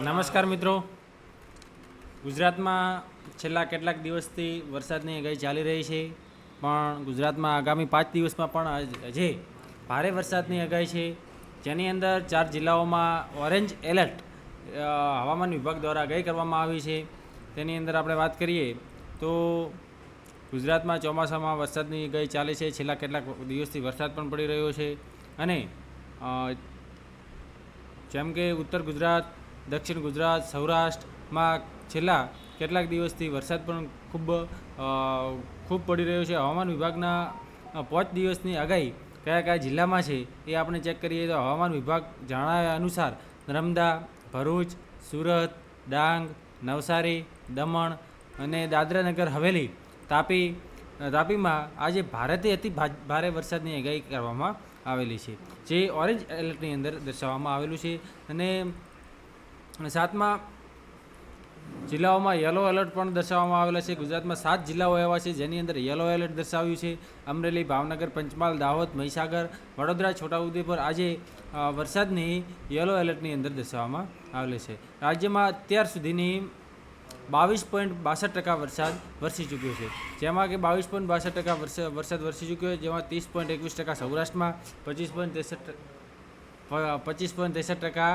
નમસ્કાર મિત્રો. ગુજરાતમાં છેલ્લા કેટલાક દિવસથી વરસાદની આગાહી ચાલી રહી છે, પણ ગુજરાતમાં આગામી પાંચ દિવસમાં પણ હજે ભારે વરસાદની આગાહી છે. જેની અંદર ચાર જિલ્લાઓમાં ઓરેન્જ એલર્ટ હવામાન વિભાગ દ્વારા આગાહી કરવામાં આવી છે. તેની અંદર આપણે વાત કરીએ તો ગુજરાતમાં ચોમાસામાં વરસાદની આગાહી ચાલે છે. છેલ્લા કેટલાક દિવસથી વરસાદ પણ પડી રહ્યો છે અને જેમ કે ઉત્તર ગુજરાત દક્ષિણ ગુજરાત, સૌરાષ્ટ્રમાં છેલ્લા કેટલાક દિવસથી વરસાદ પણ ખૂબ ખૂબ પડી રહ્યો છે. હવામાન વિભાગના પાંચ દિવસની આગાહી કયા કયા જિલ્લામાં છે એ આપણે ચેક કરીએ તો હવામાન વિભાગ જણાવ્યા અનુસાર નર્મદા, ભરૂચ, સુરત, ડાંગ, નવસારી, દમણ અને દાદરાનગર હવેલી તાપી તાપીમાં આજે ભારેથી અતિ ભારે વરસાદની આગાહી કરવામાં આવેલી છે. જે ઓરેન્જ એલર્ટની અંદર દર્શાવવામાં આવેલું છે અને સાતમા જિલ્લાઓમાં યલો એલર્ટ પણ દર્શાવવામાં આવેલા છે. ગુજરાતમાં સાત જિલ્લાઓ એવા છે જેની અંદર યલો એલર્ટ દર્શાવ્યું છે. અમરેલી, ભાવનગર, પંચમહાલ, દાહોદ, મહીસાગર, વડોદરા, છોટાઉદેપુર આજે વરસાદની યલો એલર્ટની અંદર દર્શાવવામાં આવેલી છે. રાજ્યમાં અત્યાર સુધીની બાવીસ પોઈન્ટ બાસઠ ટકા વરસાદ વરસી ચૂક્યો છે. જેમાં કે બાવીસ પોઈન્ટ બાસઠ ટકા વરસાદ વરસી ચૂક્યો છે. જેમાં ત્રીસ પોઈન્ટ એકવીસ ટકા સૌરાષ્ટ્રમાં, પચીસ પોઈન્ટ ત્રેસઠ પચીસ પોઈન્ટ ત્રેસઠ ટકા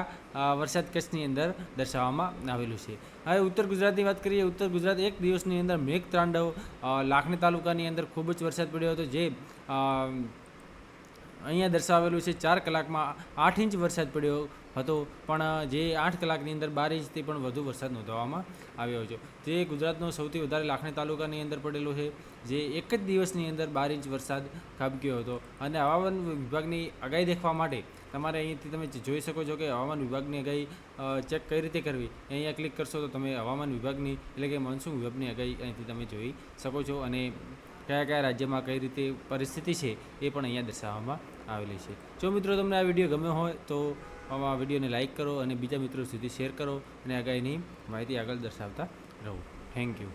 વરસાદ કચ્છની અંદર દર્શાવવામાં આવેલું છે. હવે ઉત્તર ગુજરાતની વાત કરીએ, ઉત્તર ગુજરાત એક દિવસની અંદર મેઘ તાંડવ લાખણી તાલુકાની અંદર ખૂબ જ વરસાદ પડ્યો હતો, જે અહીંયા દર્શાવેલું છે ચાર કલાકમાં આઠ ઇંચ વરસાદ પડ્યો હતો. પણ જે આઠ કલાકની અંદર બાર ઇંચથી પણ વધુ વરસાદ નોંધવામાં આવ્યો છે. જે ગુજરાતનો સૌથી વધારે લાખણી તાલુકાની અંદર પડેલો છે, જે એક જ દિવસની અંદર બાર ઇંચ વરસાદ ખાબક્યો હતો. અને હવામાન વિભાગની આગાહી દેખવા માટે તમારે અહીંથી તમે જોઈ શકો છો કે હવામાન વિભાગની આગાહી ચેક કઈ રીતે કરવી અહીંયા ક્લિક કરશો તો તમે હવામાન વિભાગની એટલે કે મોન્સૂન વિભાગની આગાહી અહીંથી તમે જોઈ શકો છો. અને કયા કયા રાજ્યમાં કઈ રીતે પરિસ્થિતિ છે એ પણ અહીંયા દર્શાવવામાં આવેલી છે. જો મિત્રો તમને આ વીડિયો ગમ્યો હોય તો આ વિડીયોને લાઇક કરો અને બીજા મિત્રો સુધી શેર કરો અને આગાહીની માહિતી આગળ દર્શાવતા રહો. Thank you.